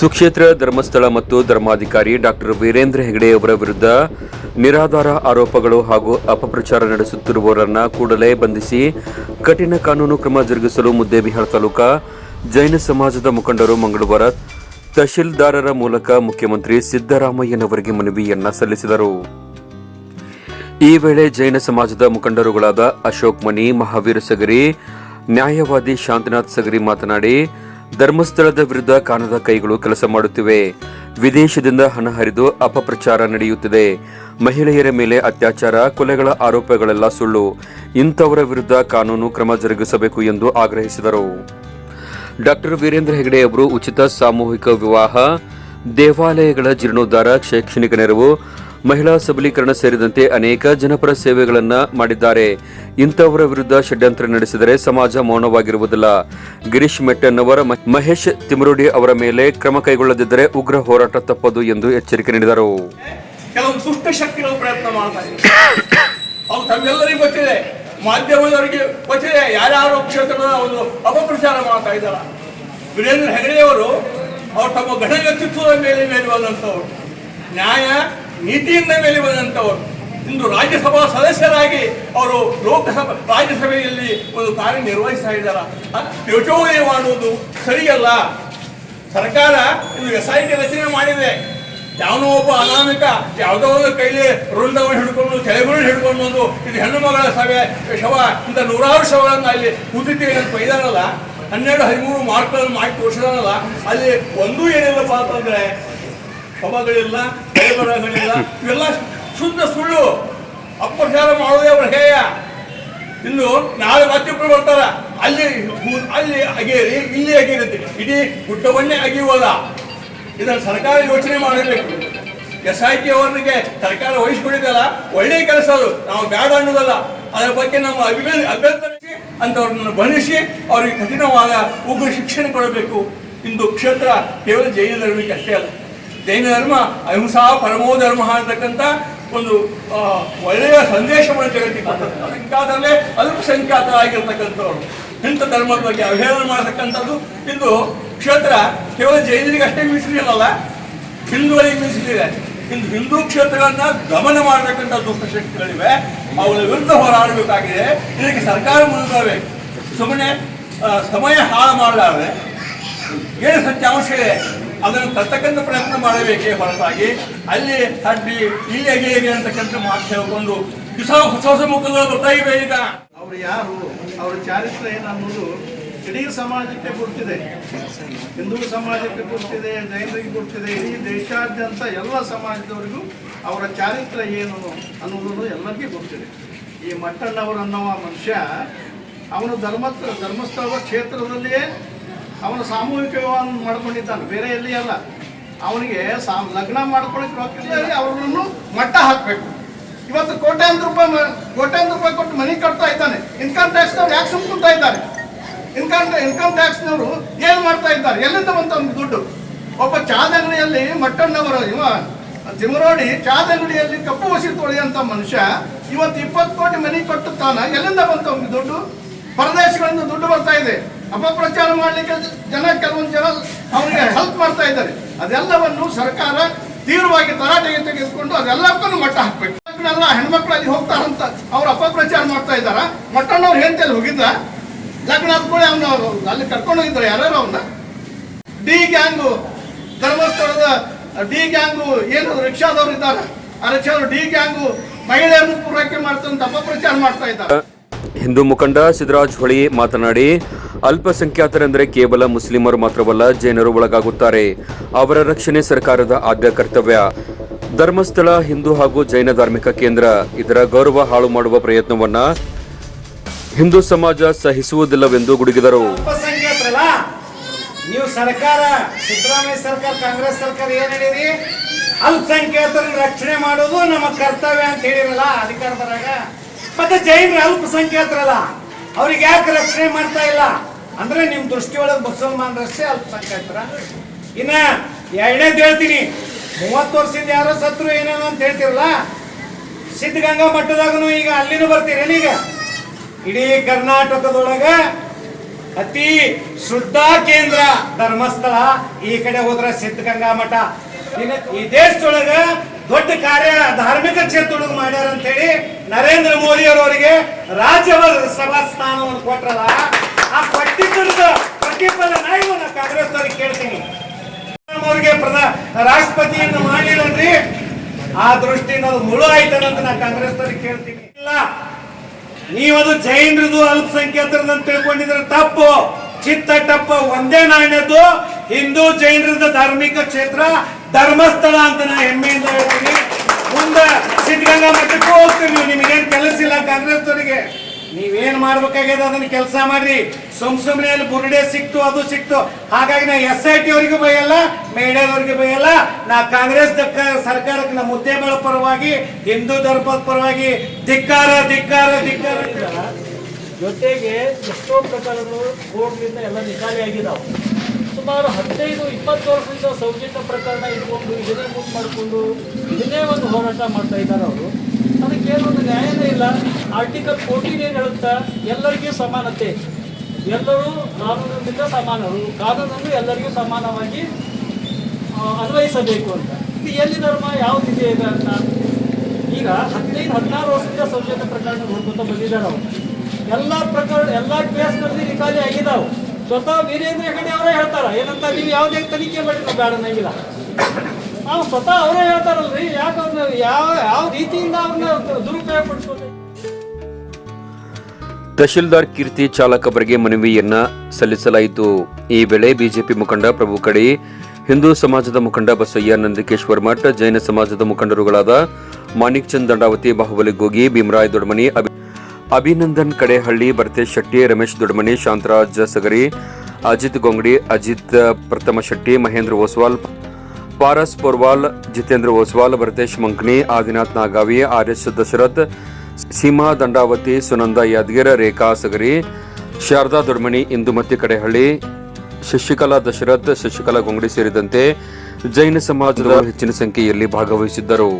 ಸುಕ್ಷೇತ್ರ, ಧರ್ಮಸ್ಥಳ ಮತ್ತು ಧರ್ಮಾಧಿಕಾರಿ ಡಾಕ್ಟರ್ ವೀರೇಂದ್ರ ಹೆಗಡೆ ಅವರ ವಿರುದ್ಧ ನಿರಾಧಾರ ಆರೋಪಗಳು ಹಾಗೂ ಅಪಪ್ರಚಾರ ನಡೆಸುತ್ತಿರುವವರನ್ನ ಕೂಡಲೇ ಬಂಧಿಸಿ ಕಠಿಣ ಕಾನೂನು ಕ್ರಮ ಜರುಗಿಸಲು ಮುದ್ದೇಬಿಹಾಳ ತಾಲೂಕಾ ಜೈನ ಸಮಾಜದ ಮುಖಂಡರು ಮಂಗಳವಾರ ತಹಶೀಲ್ದಾರರ ಮೂಲಕ ಮುಖ್ಯಮಂತ್ರಿ ಸಿದ್ದರಾಮಯ್ಯನವರಿಗೆ ಮನವಿಯನ್ನ ಸಲ್ಲಿಸಿದರು. ಈ ವೇಳೆ ಜೈನ ಸಮಾಜದ ಮುಖಂಡರುಗಳಾದ ಅಶೋಕ್ ಮಣಿ, ಮಹಾವೀರ ಸಗರಿ, ನ್ಯಾಯವಾದಿ ಶಾಂತನಾಥ್ ಸಗರಿ ಮಾತನಾಡಿ ಧರ್ಮಸ್ಥಳದ ವಿರುದ್ಧ ಕಾನದ ಕೈಗಳು ಕೆಲಸ ಮಾಡುತ್ತಿವೆ. ವಿದೇಶದಿಂದ ಹಣ ಹರಿದು ಅಪಪ್ರಚಾರ ನಡೆಯುತ್ತಿದೆ. ಮಹಿಳೆಯರ ಮೇಲೆ ಅತ್ಯಾಚಾರ, ಕೊಲೆಗಳ ಆರೋಪಗಳೆಲ್ಲ ಸುಳ್ಳು. ಇಂಥವರ ವಿರುದ್ಧ ಕಾನೂನು ಕ್ರಮ ಜರುಗಿಸಬೇಕು ಎಂದು ಆಗ್ರಹಿಸಿದರು. ಡಾಕ್ಟರ್ ವೀರೇಂದ್ರ ಹೆಗಡೆ ಅವರು ಉಚಿತ ಸಾಮೂಹಿಕ ವಿವಾಹ, ದೇವಾಲಯಗಳ ಜೀರ್ಣೋದ್ಧಾರ, ಶೈಕ್ಷಣಿಕ ನೆರವು ಮಹಿಳಾ ಸಬಲೀಕರಣ ಸೇರಿದಂತೆ ಅನೇಕ ಜನಪರ ಸೇವೆಗಳನ್ನು ಮಾಡಿದ್ದಾರೆ. ಇಂಥವರ ವಿರುದ್ಧ ಷಡ್ಯಂತ್ರ ನಡೆಸಿದರೆ ಸಮಾಜ ಮೌನವಾಗಿರುವುದಿಲ್ಲ. ಗಿರೀಶ್ ಮೆಟ್ಟನ್ ಅವರ ಮಹೇಶ್ ತಿಮರೋಡಿ ಅವರ ಮೇಲೆ ಕ್ರಮ ಕೈಗೊಳ್ಳದಿದ್ದರೆ ಉಗ್ರ ಹೋರಾಟ ತಪ್ಪದು ಎಂದು ಎಚ್ಚರಿಕೆ ನೀಡಿದರು. ಮಾಧ್ಯಮದವರಿಗೆ ಗೊತ್ತಿದೆ. ಯಾರ್ಯಾರೋ ಕ್ಷೇತ್ರದ ಒಂದು ಅಪಪ್ರಚಾರ ಮಾಡ್ತಾ ಇದ್ದಾರ. ವೀರೇಂದ್ರ ಹೆಗಡೆಯವರು, ಅವರು ತಮ್ಮ ಘನ ವ್ಯಕ್ತಿತ್ವದ ಮೇಲೆ ಮೇಲೆ ಬಂದಂಥವ್ರು ನ್ಯಾಯ ನೀತಿಯಿಂದ ಮೇಲೆ ಬಂದಂಥವರು ಇಂದು ರಾಜ್ಯಸಭಾ ಸದಸ್ಯರಾಗಿ ಅವರು ಲೋಕಸಭಾ, ರಾಜ್ಯಸಭೆಯಲ್ಲಿ ಒಂದು ಕಾರ್ಯನಿರ್ವಹಿಸ್ತಾ ಇದ್ದಾರ. ಯೋಚನೆ ಮಾಡುವುದು ಸರಿಯಲ್ಲ. ಸರ್ಕಾರ ಇದು ಎಸ್ ಐ ಟಿ ರಚನೆ ಮಾಡಿದೆ. ಯಾವನೋ ಒಬ್ಬ ಅನಾಮಿಕ, ಯಾವುದೋ ಒಂದು ಕೈಲಿ ವೃಂದವನ್ನು ಹಿಡ್ಕೊಂಡು ತೆಲೆಗಳನ್ನು ಹಿಡ್ಕೊಂಡು ಬಂದು ಇದು ಹೆಣ್ಣು ಮಗಳ ಸಭೆ, ಶವ, ಇಂಥ ನೂರಾರು ಶವಗಳನ್ನು ಅಲ್ಲಿ ಕೂತಿದ್ದೀವಿ ಅಂತ ಬೈದಾರಲ್ಲ. ಹನ್ನೆರಡು, ಹದಿಮೂರು ಮಾರ್ಕ್ಗಳನ್ನು ಮಾಡಿ ತೋರಿಸಿದಾರಲ್ಲ. ಅಲ್ಲಿ ಒಂದೂ ಏನಿಲ್ಲಪ್ಪ ಅಂತಂದ್ರೆ ಶವಗಳಿಲ್ಲ ಬರಗಳಿಲ್ಲ ಇವೆಲ್ಲ ಶುದ್ಧ ಸುಳ್ಳು. ಅಪಪ್ರಚಾರ ಮಾಡೋದೇ ಅವರ ಹೇಯ. ಇನ್ನು ನಾಳೆ ಮತ್ತಿಬ್ಬರು ಬರ್ತಾರ. ಅಲ್ಲಿ ಅಲ್ಲಿ ಅಗೇರಿ ಇಲ್ಲಿ ಅಗೇರಿ ಇಡೀ ಗುಡ್ಡವನ್ನೇ ಅಗಿಯುವುದ ಇದನ್ನು ಸರ್ಕಾರ ಯೋಚನೆ ಮಾಡಬೇಕು ಎಸ್ ಐ ಟಿ ಅವರಿಗೆ ಸರ್ಕಾರ ವಹಿಸ್ಕೊಂಡಿದ್ದಲ್ಲ ಒಳ್ಳೆಯ ಕೆಲಸ ಅದು. ನಾವು ಬೇಡ ಅನ್ನೋದಲ್ಲ. ಅದರ ಬಗ್ಗೆ ನಮ್ಮ ಅಭಿಮಾನ ಅಭ್ಯರ್ಥಿ ಅಂತವ್ರನ್ನ ಬಂಧಿಸಿ ಅವರಿಗೆ ಕಠಿಣವಾದ ಉಗ್ರ ಶಿಕ್ಷಣ ಕೊಡಬೇಕು. ಇಂದು ಕ್ಷೇತ್ರ ಕೇವಲ ಜೈಲಿನಲ್ಲಿ ಅಷ್ಟೇ ಅಲ್ಲ. ಜೈನ ಧರ್ಮ, ಅಹಿಂಸಾ, ಪರಮೋ ಧರ್ಮ ಅಂತಕ್ಕಂಥ ಒಂದು ಒಳ್ಳೆಯ ಸಂದೇಶವನ್ನು ಜಗತ್ತಿಗೆ ಕೊಟ್ಟದ್ದು ಅದಕ್ಕಾದಲ್ಲೇ ಅಲ್ಪಸಂಖ್ಯಾತರಾಗಿರ್ತಕ್ಕಂಥವ್ರು. ಇಂಥ ಧರ್ಮದ ಬಗ್ಗೆ ಅವಹೇಳನ ಮಾಡತಕ್ಕಂಥದ್ದು ಇಂದು ಕ್ಷೇತ್ರ ಕೇವಲ ಜೈನರಿಗೆ ಅಷ್ಟೇ ಮೀಸಲಿರಲ್ಲ, ಹಿಂದೂಗಳಿಗೆ ಮೀಸಲಿದೆ. ಇಂದು ಹಿಂದೂ ಕ್ಷೇತ್ರಗಳನ್ನ ದಮನ ಮಾಡತಕ್ಕಂಥ ದುಷ್ಟಶಕ್ತಿಗಳಿವೆ ಅವುಗಳ ವಿರುದ್ಧ ಹೋರಾಡಬೇಕಾಗಿದೆ. ಇದಕ್ಕೆ ಸರ್ಕಾರ ಮುಂದಾಗಬೇಕು ಸುಮ್ಮನೆ ಸಮಯ ಹಾಳು ಮಾಡಲಾರದೆ. ಏನು ಸತ್ಯಾಂಶ ಇದೆ ಅದನ್ನು ತರ್ತಕ್ಕಂಥ ಪ್ರಯತ್ನ ಮಾಡಬೇಕೇ ಹೊರತಾಗಿ ಅಲ್ಲಿ ಅಡ್ಡಿ ಇಲ್ಲಿ ಅಗೇರಿ ಅಂತಕ್ಕಂಥ ಮಾತು ಹೇಳ್ಕೊಂಡು ಹೊಸ ಹೊಸ ಹೊಸ ಮುಖಗಳು ಬರ್ತಾ ಇವೆ ಈಗ. ಅವರು ಯಾರು, ಅವರ ಚಾರಿತ್ರ ಏನು ಅನ್ನೋದು ಇಡೀ ಸಮಾಜಕ್ಕೆ ಗೊತ್ತಿದೆ. ಹಿಂದೂ ಸಮಾಜಕ್ಕೆ ಗೊತ್ತಿದೆ, ಜೈನರಿಗೆ ಗೊತ್ತಿದೆ, ಇಡೀ ದೇಶಾದ್ಯಂತ ಎಲ್ಲ ಸಮಾಜದವರಿಗೂ ಅವರ ಚಾರಿತ್ರ ಏನು ಅನ್ನೋದನ್ನು ಎಲ್ಲರಿಗೂ ಗೊತ್ತಿದೆ. ಈ ಮಟ್ಟಣ್ಣವರು ಅನ್ನೋ ಮನುಷ್ಯ, ಅವನು ಧರ್ಮ ಧರ್ಮಸ್ಥಳ ಕ್ಷೇತ್ರದಲ್ಲಿಯೇ ಅವನು ಸಾಮೂಹಿಕ ವಿವಾಹ ಮಾಡ್ಕೊಂಡಿದ್ದಾನೆ, ಬೇರೆ ಎಲ್ಲಿ ಅಲ್ಲ. ಅವನಿಗೆ ಸಾ ಲಗ್ನ ಮಾಡ್ಕೊಳಕ್ಕೆ ಅವ್ರನ್ನು ಮಟ್ಟ ಹಾಕಬೇಕು. ಇವತ್ತು ಕೋಟ್ಯಾಂತರ ರೂಪಾಯಿ ಕೋಟ್ಯಾಂತರ ರೂಪಾಯಿ ಕೊಟ್ಟು ಮನೆ ಕಟ್ತಾ ಇದ್ದಾನೆ. ಇನ್ಕಮ್ ಟ್ಯಾಕ್ಸ್ ನವ್ರು ಯಾಕೆ ಸುಮ್ಕೊಳ್ತಾ ಇದ್ದಾರೆ? ಇನ್ಕಮ್ ಇನ್ಕಮ್ ಟ್ಯಾಕ್ಸ್ನವರು ಏನು ಮಾಡ್ತಾ ಇದ್ದಾರೆ? ಎಲ್ಲಿಂದ ಬಂತ ಒಂದು ದುಡ್ಡು? ಒಬ್ಬ ಚಾದ ಅಂಗಡಿಯಲ್ಲಿ ಮಟ್ಟಣ್ಣವರ ಇವ ತಿಮರೋಡಿ ಚಾದ ಅಂಗಡಿಯಲ್ಲಿ ಕಪ್ಪು ವಸಿ ತೊಳೆಯಂತ ಮನುಷ್ಯ ಇವತ್ತು ಇಪ್ಪತ್ತು ಕೋಟಿ ಮನೆ ಕಟ್ಟುತ್ತಾನ, ಎಲ್ಲಿಂದ ಬಂತ ಒಂದು ದುಡ್ಡು? ಪರದೇಶಗಳಿಂದ ದುಡ್ಡು ಬರ್ತಾ ಇದೆ. ಅಪಪ್ರಚಾರ ಮಾಡಲಿಕ್ಕೆ ಜನ ಕೆಲವೊಂದು ಜನ ಅವರಿಗೆ ಹೆಲ್ಪ್ ಮಾಡ್ತಾ ಇದ್ದಾರೆ. ಅದೆಲ್ಲವನ್ನು ಸರ್ಕಾರ ತೀವ್ರವಾಗಿ ತರಾಟೆಗೆ ತೆಗೆದುಕೊಂಡು ಅದೆಲ್ಲಕ್ಕೂ ಮಟ್ಟ ಹಾಕ್ಬೇಕು. ಎಲ್ಲ ಹೆಣ್ಮಕ್ಳು ಅಲ್ಲಿ ಹೋಗ್ತಾರಂತ ಅವ್ರು ಅಪಪ್ರಚಾರ ಮಾಡ್ತಾ ಇದ್ದಾರ? ಮಟ್ಟಣ್ಣವ್ರು ಅಲ್ಲಿ ಹೋಗಿದ್ದ ಲಗ್ನ ಆದ್ಮೇಲೆ ಅವನು ಅಲ್ಲಿ ಕರ್ಕೊಂಡು ಹೋಗಿದ್ರು ಯಾರ್ಯಾರು ಅವನ್ನ ಡಿ ಗ್ಯಾಂಗು, ಧರ್ಮಸ್ಥಳದ, ಡಿ ಗ್ಯಾಂಗು ಏನು ರಿಕ್ಷಾದವ್ರು ಇದ್ದಾರೆ? ಆ ರಿಕ್ಷಾದವ್ರು ಡಿ ಗ್ಯಾಂಗು ಮಹಿಳೆಯರನ್ನು ಪೂರೈಕೆ ಮಾಡ್ತಂತ ಅಪಪ್ರಚಾರ ಮಾಡ್ತಾ ಇದ್ದಾರೆ? ಹಿಂದೂ ಮುಖಂಡ ಸಿದ್ದರಾಜ್ ಹೊಳಿ ಮಾತನಾಡಿ ಅಲ್ಪಸಂಖ್ಯಾತರೆಂದರೆ ಕೇವಲ ಮುಸ್ಲಿಮರು ಮಾತ್ರವಲ್ಲ ಜೈನರು ಒಳಗಾಗುತ್ತಾರೆ. ಅವರ ರಕ್ಷಣೆ ಸರ್ಕಾರದ ಆದ್ಯ ಕರ್ತವ್ಯ. ಧರ್ಮಸ್ಥಳ, ಹಿಂದೂ ಹಾಗೂ ಜೈನ ಧಾರ್ಮಿಕ ಕೇಂದ್ರ. ಇದರ ಗೌರವ ಹಾಳು ಮಾಡುವ ಪ್ರಯತ್ನವನ್ನ ಹಿಂದೂ ಸಮಾಜ ಸಹಿಸುವುದಿಲ್ಲವೆಂದು ಗುಡುಗಿದರು. ನೀವು ಸರ್ಕಾರ, ಸಿದ್ದರಾಮಯ್ಯ ಸರ್ಕಾರ, ಕಾಂಗ್ರೆಸ್ ಸರ್ಕಾರ ಏನ್ ಹೇಳಿರಿ? ಅಲ್ಪಸಂಖ್ಯಾತರನ್ನ ರಕ್ಷಣೆ ಮಾಡೋದು ನಮ್ಮ ಕರ್ತವ್ಯ ಅಂತ ಹೇಳಿರಲ್ಲ ಅಧಿಕಾರ ಬರಾಗ ಮತ್ತೆ ಜೈನರು ಅಲ್ಪಸಂಖ್ಯಾತರಲ್ಲ, ಅವ್ರಿಗೆ ಯಾಕೆ ರಕ್ಷಣೆ ಮಾಡ್ತಾ ಇಲ್ಲ? ಅಂದ್ರೆ ನಿಮ್ ದೃಷ್ಟಿ ಒಳಗೆ ಮುಸಲ್ಮಾನರಷ್ಟೇ ಅಲ್ಪಸಂಖ್ಯಾತರ ಇನ್ನ ಎರಡನೇದು ಹೇಳ್ತೀನಿ. ಮೂವತ್ತು ವರ್ಷದಿಂದ ಯಾರೋ ಸತ್ರು ಏನೇನೋ ಅಂತ ಹೇಳ್ತಿರಲ್ಲ, ಸಿದ್ಧಗಂಗಾ ಮಠದಾಗೂ ಈಗ ಅಲ್ಲಿನೂ ಬರ್ತೀರೇನೀಗ ಇಡೀ ಕರ್ನಾಟಕದೊಳಗ ಅತಿ ಶುದ್ಧ ಕೇಂದ್ರ ಧರ್ಮಸ್ಥಳ. ಈ ಕಡೆ ಹೋದ್ರ ಸಿದ್ಧಗಂಗಾ ಮಠ. ಈ ದೇಶದೊಳಗ ದೊಡ್ಡ ಕಾರ್ಯ ಧಾರ್ಮಿಕ ಕ್ಷೇತ್ರದೊಳಗೆ ಮಾಡ್ಯಾರ ಅಂತ ಹೇಳಿ ನರೇಂದ್ರ ಮೋದಿ ಅವರವರಿಗೆ ರಾಜ್ಯ ಸಭಾ ಸ್ಥಾನವನ್ನು ಕೊಟ್ರಲ್ಲ ಆ ಕೊಟ್ಟಿದ್ದ ಪ್ರತಿಫಲ ನಾ ಇವನ್ನ ಕಾಂಗ್ರೆಸ್ ಅವ್ರಿಗೆ ಕೇಳ್ತೀನಿ. ಅವ್ರಿಗೆ ಪ್ರಧಾ ರಾಷ್ಟ್ರಪತಿಯನ್ನು ಮಾಡಿಲ್ಲನ್ರಿ ಆ ದೃಷ್ಟಿಯಿಂದ ಅದು ಮುಳು ಆಯ್ತಾನಂತ ನಾ ಕಾಂಗ್ರೆಸ್ ಅವ್ರಿಗೆ ಕೇಳ್ತೀನಿ. ಇಲ್ಲ, ನೀವದು ಜೈನರದು ಅಲ್ಪಸಂಖ್ಯಾತರದ್ದು ಅಂತ ತಿಳ್ಕೊಂಡಿದ್ರೆ ತಪ್ಪು. ಚಿತ್ತ ಟಪ್ಪ ಒಂದೇ ನಾಣ್ಯದ್ದು, ಹಿಂದೂ ಜೈನರದ ಧಾರ್ಮಿಕ ಕ್ಷೇತ್ರ, ಧರ್ಮಸ್ಥಳ ಅಂತ ನಾ ಹೆಮ್ಮೆಯಿಂದ ಹೇಳ್ತೀನಿ. ಮುಂದೆ ಸಿದ್ಧಗಂಗಾ ಮಠಕ್ಕೂ ಹೋಗ್ತೀವಿ ನೀವು ನಿಮಗೇನು ಕೆಲಸ ಇಲ್ಲ ಕಾಂಗ್ರೆಸ್ ಅವರಿಗೆ. ನೀವೇನ್ ಮಾಡ್ಬೇಕಾಗ್ಯದ ಅದನ್ನ ಕೆಲಸ ಮಾಡ್ರಿ. ಸುಮ್ ಸುಮ್ನೆ ಅಲ್ಲಿ ಬುರುಡೆ ಸಿಕ್ತು, ಅದು ಸಿಕ್ತು. ಹಾಗಾಗಿ ನಾ ಎಸ್ ಐ ಟಿ ಅವರಿಗೂ ಬೈಯಲ್ಲ ಮೇಡದವ್ರಿಗೆ ಬೈಯಲ್ಲ. ನಾ ಕಾಂಗ್ರೆಸ್ ಸರ್ಕಾರಕ್ಕೆ ನಮ್ಮ ಮುದ್ದೇಬೇಳ ಪರವಾಗಿ, ಹಿಂದೂ ಧರ್ಮದ ಪರವಾಗಿ ಧಿಕ್ಕಾರ ಧಿಕ್ಕಾರ ಧಿಕ್ಕಾರ. ಜೊತೆಗೆ ಎಷ್ಟೋ ಪ್ರಕಾರಗಳು ಕೋರ್ಟ್ನಿಂದ ಎಲ್ಲ ನಿಖಾಲಿ ಆಗಿದಾವೆ. ಸುಮಾರು ಹದಿನೈದು, ಇಪ್ಪತ್ತು ವರ್ಷದಿಂದ ಸೌಜನ್ಯ ಪ್ರಕರಣ ಇಟ್ಕೊಂಡು ಇದನ್ನೇ ಮುಂದೆ ಮಾಡಿಕೊಂಡು ಇದನ್ನೇ ಒಂದು ಹೋರಾಟ ಮಾಡ್ತಾ ಇದ್ದಾರೆ ಅವರು. ಅದಕ್ಕೇನೊಂದು ನ್ಯಾಯನೇ ಇಲ್ಲ. ಆರ್ಟಿಕಲ್ ಫೋರ್ಟೀನ್ ಏನು ಹೇಳುತ್ತಾ? ಎಲ್ಲರಿಗೂ ಸಮಾನತೆ. ಎಲ್ಲರೂ ಕಾನೂನಿನಿಂದ ಸಮಾನರು. ಕಾನೂನನ್ನು ಎಲ್ಲರಿಗೂ ಸಮಾನವಾಗಿ ಅನ್ವಯಿಸಬೇಕು ಅಂತ. ಇದು ಎಲ್ಲಿ ಧರ್ಮ ಯಾವ್ದಿದೆ ಇದು ಅಂತ? ಈಗ ಹದಿನೈದು, ಹದಿನಾರು ವರ್ಷದಿಂದ ಸೌಜನ್ಯ ಪ್ರಕರಣ ನೋಡ್ಕೊತ ಬಂದಿದ್ದಾರೆ ಅವರು. ಎಲ್ಲ ಪ್ರಕರಣ, ಎಲ್ಲ ಕೇಸ್ನಲ್ಲಿ ರಿಕಾಲಿ ಆಗಿದಾವೆ. ಸ್ವತಃ ವೀರೇಂದ್ರ ಹೆಗಡೆ ಅವರೇ ಹೇಳ್ತಾರ. ಏನಂತ, ನೀವು ಯಾವುದೇ ತನಿಖೆ ಮಾಡಿದ್ರು, ಬೇಡ ಅನ್ನಂಗಿಲ್ಲ ನಾವು ಸ್ವತಃ ಅವರೇ ಹೇಳ್ತಾರಲ್ರಿ. ಯಾವ ಯಾವ ರೀತಿಯಿಂದ ಅವ್ರನ್ನ ದುರುಪಯೋಗ ತಹಶೀಲ್ದಾರ್ ಕೀರ್ತಿ ಚಾಲಕ ಚಾಲಕವರಿಗೆ ಮನವಿಯನ್ನ ಸಲ್ಲಿಸಲಾಯಿತು. ಈ ವೇಳೆ ಬಿಜೆಪಿ ಮುಖಂಡ ಪ್ರಭು ಕಡಿ, ಹಿಂದೂ ಸಮಾಜದ ಮುಖಂಡ ಬಸಯ್ಯ ನಂದಿಕೇಶ್ವರ್ ಮಠ, ಜೈನ ಸಮಾಜದ ಮುಖಂಡರುಗಳಾದ ಮಾಣಿಕ್ ಚಂದ್ ದಂಡಾವತಿ ಬಾಹುಬಲಿ ಗೋಗಿ ಭೀಮರಾಯ್ ದೊಡ್ಮನಿ, ಅಭಿ- ಅಭಿನಂದನ್ ಕಡೆಹಳ್ಳಿ, ಭರತೇಶ್ ಶೆಟ್ಟಿ, ರಮೇಶ್ ದೊಡ್ಮನಿ, ಶಾಂತರಾಜ್ ಸಗರಿ, ಅಜಿತ್ ಗೊಂಗಡಿ, ಅಜಿತ್ ಪ್ರಥಮ ಶೆಟ್ಟಿ, ಮಹೇಂದ್ರ ಓಸ್ವಾಲ್ ಪಾರಸ್ ಪೊರ್ವಾಲ್, ಜಿತೇಂದ್ರ ಓಸ್ವಾಲ್, ಭರತೇಶ್ ಮಂಕ್ನಿ, ಆದಿನಾಥ್ ನಾಗಾವಿ ಆರ್ ಎಸ್ ದಶರಥ್, ಸೀಮಾ ದಂಡಾವತಿ, ಸುನಂದ ಯಾದಗಿರ, ರೇಖಾ ಸಗರಿ, ಶಾರದಾ ದೊಡ್ಮಣಿ ಇಂದುಮತಿ ಕಡೆಹಳ್ಳಿ, ಶಶಿಕಲಾ ದಶರಥ್, ಶಶಿಕಲಾ ಗೊಂಗಡಿ ಸೇರಿದಂತೆ ಜೈನ ಸಮಾಜದ ಹೆಚ್ಚಿನ ಸಂಖ್ಯೆಯಲ್ಲಿ ಭಾಗವಹಿಸಿದ್ದರು.